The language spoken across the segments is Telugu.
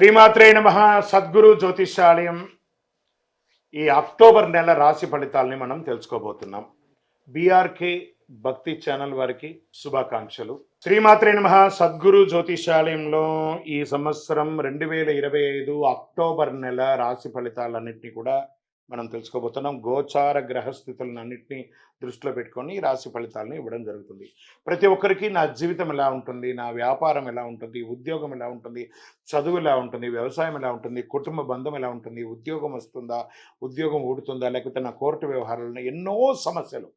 శ్రీమాత్రే నమ సద్గురు జ్యోతిషాలయం ఈ అక్టోబర్ నెల రాశి ఫలితాలని మనం తెలుసుకోబోతున్నాం. బీఆర్కే భక్తి ఛానల్ వారికి శుభాకాంక్షలు. శ్రీమాత్రే నమ సద్గురు జ్యోతిషాలయంలో ఈ సంవత్సరం రెండు వేల ఇరవై ఐదు అక్టోబర్ నెల రాశి ఫలితాలన్నింటినీ కూడా మనం తెలుసుకోబోతున్నాం. గోచార గ్రహస్థితులను అన్నింటినీ దృష్టిలో పెట్టుకొని రాశి ఫలితాలను ఇవ్వడం జరుగుతుంది. ప్రతి ఒక్కరికి నా జీవితం ఎలా ఉంటుంది? నా వ్యాపారం ఎలా ఉంటుంది? ఉద్యోగం ఎలా ఉంటుంది? చదువు ఎలా ఉంటుంది? వ్యవసాయం ఎలా ఉంటుంది? కుటుంబ బంధం ఎలా ఉంటుంది? ఉద్యోగం వస్తుందా? ఉద్యోగం ఊడుతుందా? లేకపోతే నా కోర్టు వ్యవహారాలను ఎన్నో సమస్యలు.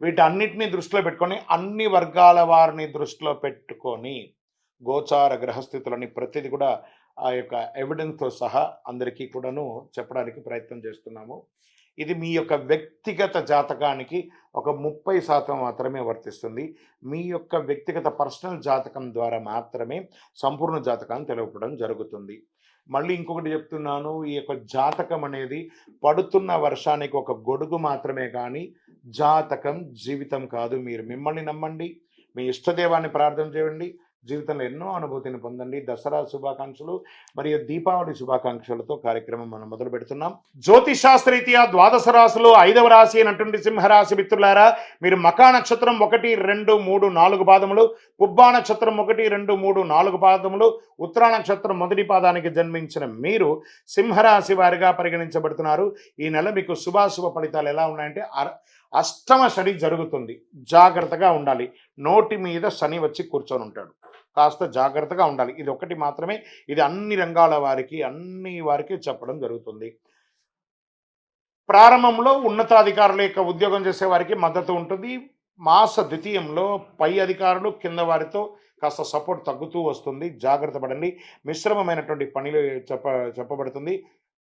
వీటన్నిటినీ దృష్టిలో పెట్టుకొని అన్ని వర్గాల వారిని దృష్టిలో పెట్టుకొని గోచార గ్రహస్థితులని ప్రతిదీ కూడా ఆ యొక్క ఎవిడెన్స్తో సహా అందరికీ కూడాను చెప్పడానికి ప్రయత్నం చేస్తున్నాము. ఇది మీ యొక్క వ్యక్తిగత జాతకానికి ఒక ముప్పై శాతం మాత్రమే వర్తిస్తుంది. మీ యొక్క వ్యక్తిగత పర్సనల్ జాతకం ద్వారా మాత్రమే సంపూర్ణ జాతకాన్ని తెలవపడం జరుగుతుంది. మళ్ళీ ఇంకొకటి చెప్తున్నాను ఈ యొక్క జాతకం అనేది పడుతున్న వర్షానికి ఒక గొడుగు మాత్రమే కానీ జాతకం జీవితం కాదు. మీరు మిమ్మల్ని నమ్మండి మీ ఇష్టదేవాన్ని ప్రార్థన చేయండి జీవితంలో ఎన్నో అనుభూతిని పొందండి. దసరా శుభాకాంక్షలు మరియు దీపావళి శుభాకాంక్షలతో కార్యక్రమం మనం మొదలు పెడుతున్నాం. జ్యోతిశాస్త్రరీత్యా ద్వాదశ రాశులు ఐదవ రాశి అయినటువంటి సింహరాశి మిత్రులారా మీరు మకా నక్షత్రం ఒకటి రెండు మూడు నాలుగు పాదములు పుబ్బా నక్షత్రం ఒకటి రెండు మూడు నాలుగు పాదములు ఉత్తరా నక్షత్రం మొదటి పాదానికి జన్మించిన మీరు సింహరాశి వారిగా పరిగణించబడుతున్నారు. ఈ నెల మీకు శుభాశుభ ఫలితాలు ఎలా ఉన్నాయంటే అష్టమ శని జరుగుతుంది. జాగ్రత్తగా ఉండాలి. నోటి మీద శని వచ్చి కూర్చొని ఉంటాడు కాస్త జాగ్రత్తగా ఉండాలి. ఇది ఒకటి మాత్రమే ఇది అన్ని రంగాల వారికి అన్ని వారికి చెప్పడం జరుగుతుంది. ప్రారంభంలో ఉన్నతాధికారుల యొక్క ఉద్యోగం చేసే వారికి మద్దతు ఉంటుంది. మాస ద్వితీయంలో పై అధికారులు కింద వారితో కాస్త సపోర్ట్ తగ్గుతూ వస్తుంది. జాగ్రత్త పడండి. మిశ్రమమైనటువంటి పనిలో చెప్ప చెప్పబడుతుంది.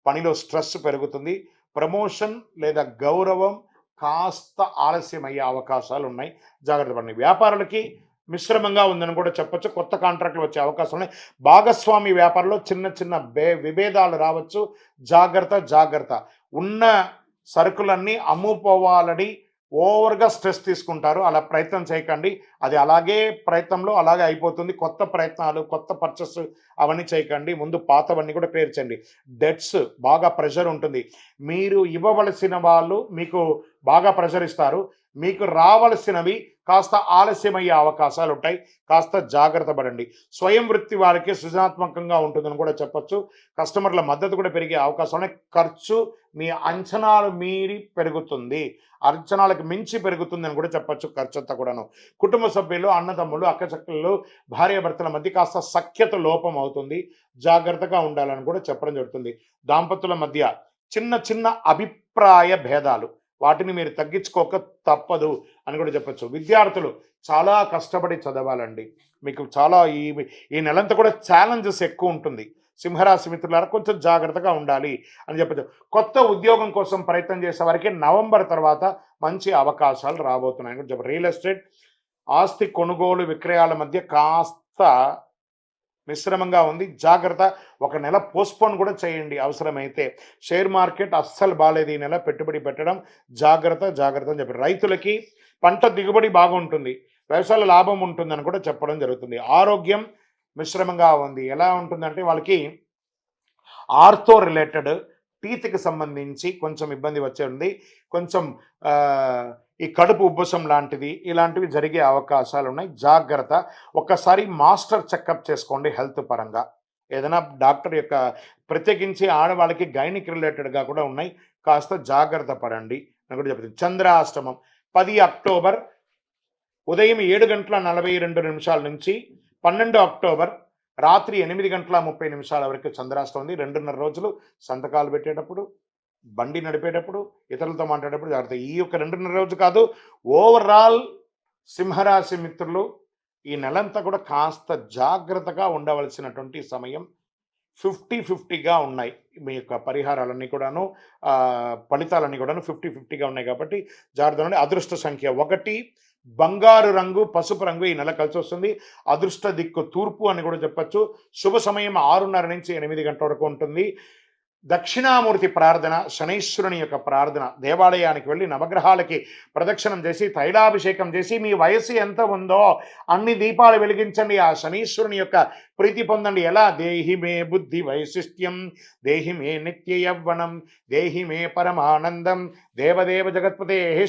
పనిలో స్ట్రెస్ పెరుగుతుంది. ప్రమోషన్ లేదా గౌరవం కాస్త ఆలస్యం అయ్యే అవకాశాలు ఉన్నాయి జాగ్రత్త పడండి. వ్యాపారులకి మిశ్రమంగా ఉందని కూడా చెప్పొచ్చు. కొత్త కాంట్రాక్ట్లు వచ్చే అవకాశం ఉన్నాయి. భాగస్వామి వ్యాపారంలో చిన్న చిన్న బే విభేదాలు రావచ్చు. జాగ్రత్త జాగ్రత్త. ఉన్న సరుకులన్నీ అమ్ముకోవాలని ఓవర్గా స్ట్రెస్ తీసుకుంటారు. అలా ప్రయత్నం చేయకండి. అది అలాగే ప్రయత్నంలో అలాగే అయిపోతుంది. కొత్త ప్రయత్నాలు కొత్త పర్చేస్ అవన్నీ చేయకండి. ముందు పాతవన్నీ కూడా పేర్చండి. డెట్స్ బాగా ప్రెషర్ ఉంటుంది. మీరు ఇవ్వవలసిన వాళ్ళు మీకు బాగా ప్రెషర్ ఇస్తారు మీకు రావలసినవి కాస్త ఆలస్యమయ్యే అవకాశాలు ఉంటాయి కాస్త జాగ్రత్త పడండి. స్వయం వృత్తి వారికి సృజనాత్మకంగా ఉంటుందని కూడా చెప్పొచ్చు. కస్టమర్ల మద్దతు కూడా పెరిగే అవకాశం ఉన్నాయి. ఖర్చు మీ అంచనాలు మీరి పెరుగుతుంది. అంచనాలకు మించి పెరుగుతుందని కూడా చెప్పొచ్చు ఖర్చు అంతా కూడాను. కుటుంబ సభ్యులు అన్నదమ్ములు అక్కచక్కలు భార్యాభర్తల మధ్య కాస్త సఖ్యత లోపం అవుతుంది. జాగ్రత్తగా ఉండాలని కూడా చెప్పడం జరుగుతుంది. దాంపతుల మధ్య చిన్న చిన్న అభిప్రాయ భేదాలు వాటిని మీరు తగ్గించుకోక తప్పదు అని కూడా చెప్పొచ్చు. విద్యార్థులు చాలా కష్టపడి చదవాలండి. మీకు చాలా ఈ ఈ నెలంతా కూడా ఛాలెంజెస్ ఎక్కువ ఉంటుంది. సింహరాశి మిత్రులారా కొంచెం జాగ్రత్తగా ఉండాలి అని చెప్పచ్చు. కొత్త ఉద్యోగం కోసం ప్రయత్నం చేసే వారికి నవంబర్ తర్వాత మంచి అవకాశాలు రాబోతున్నాయని కూడా చెప్పారు రియల్ ఎస్టేట్ ఆస్తి కొనుగోలు విక్రయాల మధ్య కాస్త మిశ్రమంగా ఉంది. జాగ్రత్త ఒక నెల పోస్ట్పోన్ కూడా చేయండి అవసరమైతే. షేర్ మార్కెట్ అస్సలు బాగాలేదు ఈ నెల పెట్టుబడి పెట్టడం జాగ్రత్త జాగ్రత్త అని చెప్పి. రైతులకి పంట దిగుబడి బాగుంటుంది. వ్యవసాయ లాభం ఉంటుందని కూడా చెప్పడం జరుగుతుంది. ఆరోగ్యం మిశ్రమంగా ఉంది. ఎలా ఉంటుందంటే వాళ్ళకి ఆర్థో రిలేటెడ్ టీత్కి సంబంధించి కొంచెం ఇబ్బంది వచ్చే ఉంది కొంచెం ఈ కడుపు ఉబ్బసం లాంటివి ఇలాంటివి జరిగే అవకాశాలు ఉన్నాయి జాగ్రత్త. ఒక్కసారి మాస్టర్ చెకప్ చేసుకోండి హెల్త్ పరంగా. ఏదైనా డాక్టర్ యొక్క ప్రత్యేకించి ఆడవాళ్ళకి గైనిక్ రిలేటెడ్గా కూడా ఉన్నాయి. కాస్త జాగ్రత్త పడండి. అని కూడా చెప్తుంది చంద్రాష్టమం పది అక్టోబర్ ఉదయం ఏడు గంటల నలభై రెండు నిమిషాల నుంచి పన్నెండు అక్టోబర్ రాత్రి ఎనిమిది గంటల ముప్పై నిమిషాల వరకు చంద్రాష్టం ఉంది. రెండున్నర రోజులు సంతకాలు పెట్టేటప్పుడు బండి నడిపేటప్పుడు ఇతరులతో మాట్లాడేటప్పుడు జాగ్రత్త ఈ యొక్క రెండున్నర రోజు కాదు ఓవరాల్ సింహరాశి మిత్రులు ఈ నెలంతా కూడా కాస్త జాగ్రత్తగా ఉండవలసినటువంటి సమయం ఫిఫ్టీ ఫిఫ్టీగా ఉన్నాయి. మీ యొక్క పరిహారాలన్నీ కూడాను ఫలితాలన్నీ కూడాను ఫిఫ్టీ ఫిఫ్టీగా ఉన్నాయి కాబట్టి జాగ్రత్త అదృష్ట సంఖ్య ఒకటి బంగారు రంగు పసుపు రంగు ఈ నెల కలిసి వస్తుంది. అదృష్ట దిక్కు తూర్పు అని కూడా చెప్పొచ్చు. శుభ సమయం ఆరున్నర నుంచి ఎనిమిది గంటల వరకు ఉంటుంది. దక్షిణామూర్తి ప్రార్థన శనైశ్వరుని యొక్క ప్రార్థన దేవాలయానికి వెళ్ళి నవగ్రహాలకి ప్రదక్షిణం చేసి తైలాభిషేకం చేసి మీ వయసు ఎంత ఉందో అన్ని దీపాలు వెలిగించండి ఆ శనీశ్వరుని యొక్క ప్రీతి పొందండి. ఎలా? దేహి మే బుద్ధి వైశిష్ట్యం దేహి మే నిత్య యవ్వనం దేహి మే పరమానందం దేవదేవ జగత్పతే హే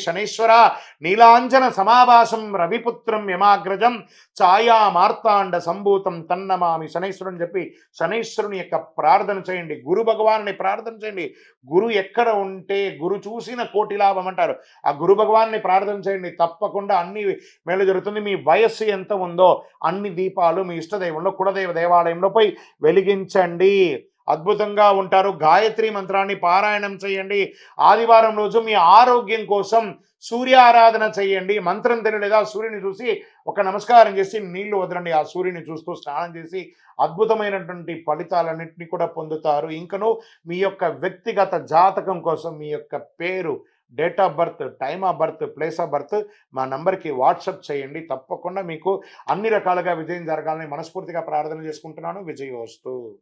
నీలాంజన సమాభాసం రవిపుత్రం యమాగ్రజం ఛాయా మార్తాండ సంభూతం తన్నమామి శనైశ్వరుని చెప్పి శనైశ్వరుని యొక్క ప్రార్థన చేయండి. గురు భగవాన్ భగవాన్ని ప్రార్థన చేయండి. గురు ఎక్కడ ఉంటే గురు చూసిన కోటి లాభం అంటారు. ఆ గురు భగవాన్ని ప్రార్థన చేయండి. తప్పకుండా అన్ని మేలు జరుగుతుంది. మీ వయస్సు ఎంత ఉందో అన్ని దీపాలు మీ ఇష్టదైవంలో కులదైవ దేవాలయంలో పోయి వెలిగించండి. అద్భుతంగా ఉంటారు. గాయత్రి మంత్రాన్ని పారాయణం చేయండి. ఆదివారం రోజు మీ ఆరోగ్యం కోసం సూర్య ఆరాధన చేయండి. మంత్రం తెలియలేదా సూర్యుని చూసి ఒక నమస్కారం చేసి నీళ్ళు వదలండి. ఆ సూర్యుని చూస్తూ స్నానం చేసి అద్భుతమైనటువంటి ఫలితాలన్నింటినీ కూడా పొందుతారు. ఇంకను మీ యొక్క వ్యక్తిగత జాతకం కోసం మీ యొక్క పేరు date of birth time of birth place of birth మా నంబర్కి వాట్సప్ చేయండి. తప్పకుండా మీకు అన్ని రకాలుగా విజయం జరగాలని మనస్ఫూర్తిగా ప్రార్థన చేసుకుంటున్నాను. విజయోస్తు.